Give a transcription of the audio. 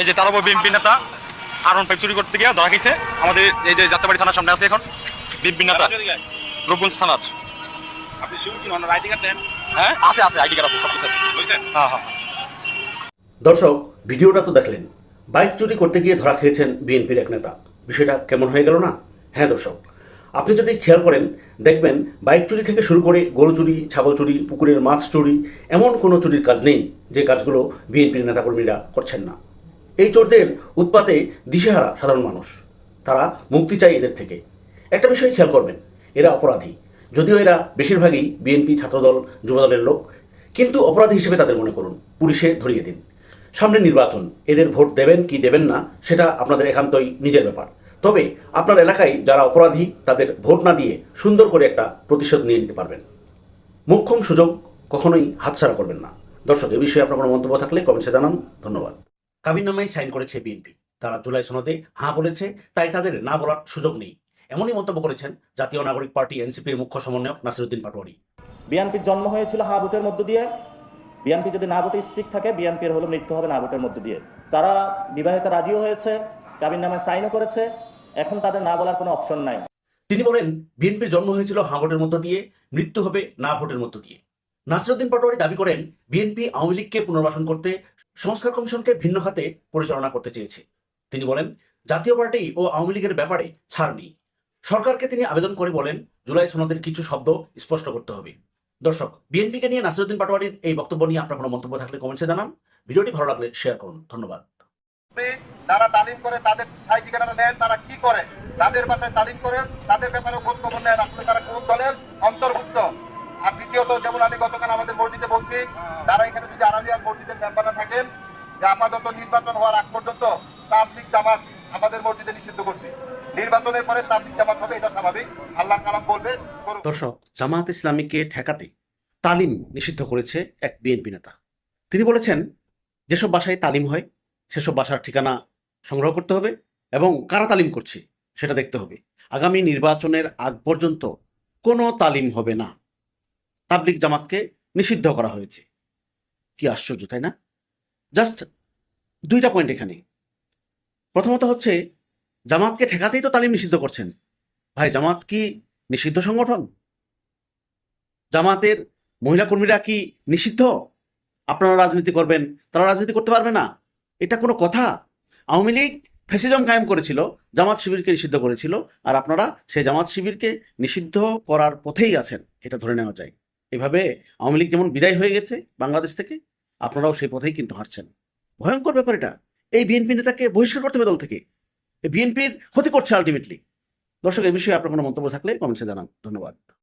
এই যে তারাবো বিএনপি নেতা আরন পাইপ চুরি করতে গিয়ে ধরা গেছে আমাদের এই যে যাত্রাবাড়ি থানার সামনে আছে এখন বিএনপি নেতা। রূপগঞ্জ থানার। আপনি শিবির কি হন? আইডি কার্ড দেন। হ্যাঁ আছে আছে আইডি কার্ড আছে সব কিছু আছে। বুঝছেন হ্যাঁ হ্যাঁ। দর্শক ভিডিওটা তো দেখলেন। বাইক চুরি করতে গিয়ে ধরা খেয়েছেন বিএনপির এক নেতা। বিষয়টা কেমন হয়ে গেল না? হ্যাঁ দর্শক। আপনি যদি খেয়াল করেন দেখবেন বাইক চুরি থেকে শুরু করে গরু চুরি ছাগল চুরি পুকুরের মাছ চুরি এমন কোনো চুরির কাজ নেই যে কাজগুলো বিএনপির নেতাকর্মীরা করছেন না। এই চোরদের উৎপাতে দিশেহারা সাধারণ মানুষ। তারা মুক্তি চায় এদের থেকে। একটা বিষয় খেয়াল করবেন, এরা অপরাধী। যদিও এরা বেশিরভাগই বিএনপি ছাত্রদল, যুবদলের লোক। কিন্তু অপরাধী হিসেবে তাদের মনে করুন, পুলিশে ধরিয়ে দিন। সামনে নির্বাচন, এদের ভোট দেবেন কি দেবেন না, সেটা আপনাদের একান্তই নিজের ব্যাপার। তবে আপনার এলাকায় যারা অপরাধী, তাদের ভোট না দিয়ে সুন্দর করে একটা প্রতিশোধ নিয়ে নিতে পারবেন। মোক্ষম সুযোগ কখনোই হাতছাড়া করবেন না। দর্শক, এ বিষয়ে আপনার কোনো মন্তব্য থাকলে কমেন্টসে জানান। ধন্যবাদ। কাবিননামায় সাইন করেছে বিএনপি। তারা জুলাই সনদে হাঁ বলেছে তাই তাদের না বলার সুযোগ নেই। এমনই মন্তব্য করেছেন জাতীয় নাগরিক পার্টি এনসিপির মুখ্য সমন্বয়ক নাসিরুদ্দিন পাটোয়ারি। বিএনপির জন্ম হয়েছিল হা ভোটের মধ্য দিয়ে। বিএনপি যদি না ভোটে স্ট্রিক থাকে বিএনপির হলো মৃত্যু হবে না ভোটের মধ্য দিয়ে। তারা বিবাহিত রাজিও হয়েছে কাবিন নামে সাইনও করেছে। এখন তাদের না বলার কোনো অপশন নাই। তিনি বলেন বিএনপির জন্ম হয়েছিল হাঁ ভোটের মধ্য দিয়ে মৃত্যু হবে না ভোটের মধ্য দিয়ে। নাসিরুদ্দিন পাটোয়ারি দাবি করেন বিএনপি আওয়ামী লীগকে পুনর্বাসন করতে সংস্কার কমিশনকে ভিন্ন হাতে পরিচালনা করতে চেয়েছে। তিনি বলেন, জাতীয় পার্টি ও আওয়ামী লীগের ব্যাপারে ছাড় নেই। সরকারকে তিনি আবেদন করে বলেন, জুলাই সনদের কিছু শব্দ স্পষ্ট করতে হবে। দর্শক বিএনপিকে নিয়ে নাসিরুদ্দিন পাটোয়ারির এই বক্তব্য নিয়ে আপনার কোনো মন্তব্য থাকলে কমেন্টসে জানান। ভিডিওটি ভালো লাগলে শেয়ার করুন। ধন্যবাদ। তারা তালিম করে তাদের সাই ঠিকানা নেন, তারা কি করে? তাদের বাসায় তালিম করে, তাদের ব্যাপারে খোঁজ খবর নেন। আসলে তারা কোন দলের? অন্তর্ভুক্ত দ্বিতীয়ত যেমন আমি গতকাল আমাদের মসজিদে বলছি, তারা এখানে যদি আড়ালিয়ার মসজিদের মেম্বাররা থাকেন, যে আপাতত নির্বাচন হওয়ার আগ পর্যন্ত তাবলিক জামাত আমাদের মসজিদে নিষিদ্ধ করছে। নির্বাচনের পরে তাবলিক জামাত হবে, এটা স্বাভাবিক। আল্লাহ কালাম বলবে দর্শক, জামাত ইসলামীকে ঠেকাতে তালিম নিষিদ্ধ করেছে এক বিএনপি নেতা। তিনি বলেছেন, যেসব বাসায় তালিম হয়, সেসব বাসার ঠিকানা সংগ্রহ করতে হবে এবং কারা তালিম করছে সেটা দেখতে হবে। আগামী নির্বাচনের আগ পর্যন্ত কোনো তালিম হবে না। তাবলিক জামাতকে নিষিদ্ধ করা হয়েছে। কি আশ্চর্য, তাই না? জাস্ট দুইটা পয়েন্ট এখানে। প্রথমত হচ্ছে, জামাতকে ঠেকাতেই তো তালিম নিষিদ্ধ করছেন। ভাই, জামাত কি নিষিদ্ধ সংগঠন? জামাতের মহিলা কর্মীরা কি নিষিদ্ধ? আপনারা রাজনীতি করবেন, তারা রাজনীতি করতে পারবে না। এটা কোনো কথা? আওয়ামী লীগ ফেসিজম কায়েম করেছিল, জামাত শিবিরকে নিষিদ্ধ করেছিল, আর আপনারা সেই জামাত শিবিরকে নিষিদ্ধ করার পথেই আছেন, এটা ধরে নেওয়া যায়। এভাবে আওয়ামী লীগ যেমন বিদায় হয়ে গেছে বাংলাদেশ থেকে, আপনারাও সেই পথেই কিন্তু হারছেন ভয়ঙ্কর ব্যাপার এটা। এই বিএনপি নেতাকে বহিষ্কার করতে হবে দল থেকে। বিএনপির ক্ষতি করছে আলটিমেটলি দর্শক এই বিষয়ে আপনার কোনো মন্তব্য থাকলে কমেন্টসে জানান। ধন্যবাদ।